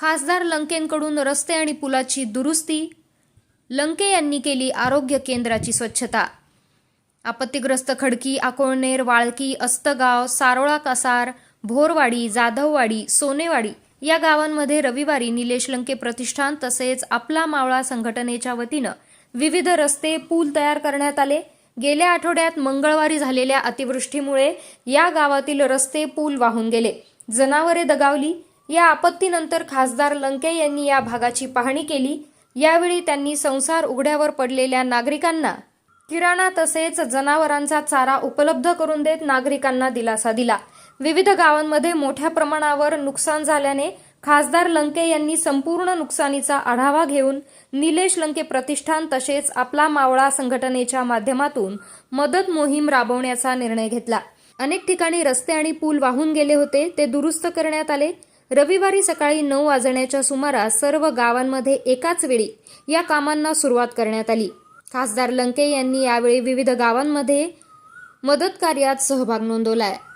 खासदार लंकेंकडून रस्ते आणि पुलाची दुरुस्ती लंके यांनी केली आरोग्य केंद्राची स्वच्छता. आपत्तीग्रस्त खडकी आकोळनेर वाळकी अस्तगाव सारोळा कासार भोरवाडी जाधववाडी सोनेवाडी या गावांमध्ये रविवारी निलेश लंके प्रतिष्ठान तसेच आपला मावळा संघटनेच्या वतीनं विविध रस्ते पूल तयार करण्यात आले. गेल्या आठवड्यात मंगळवारी झालेल्या अतिवृष्टीमुळे या गावातील रस्ते पूल वाहून गेले. जनावरे दगावली. या आपत्तीनंतर खासदार लंके यांनी या भागाची पाहणी केली. यावेळी त्यांनी संसार उघड्यावर पडलेल्या नागरिकांना किराणा तसेच जनावरांचा चारा उपलब्ध करून देत नागरिकांना दिलासा दिला. विविध गावांमध्ये मोठ्या प्रमाणावर नुकसान झाल्याने खासदार लंके यांनी संपूर्ण नुकसानीचा आढावा घेऊन निलेश लंके प्रतिष्ठान तसेच आपला मावळा संघटनेच्या माध्यमातून मदत मोहीम राबवण्याचा निर्णय घेतला. अनेक ठिकाणी रस्ते आणि पूल वाहून गेले होते. ते दुरुस्त करण्यात आले. रविवारी सकाळी नऊ वाजण्याच्या सुमारास सर्व गावांमध्ये एकाच वेळी या कामांना सुरुवात करण्यात आली. खासदार लंके यांनी यावेळी विविध गावांमध्ये मदत कार्यात सहभाग आहे.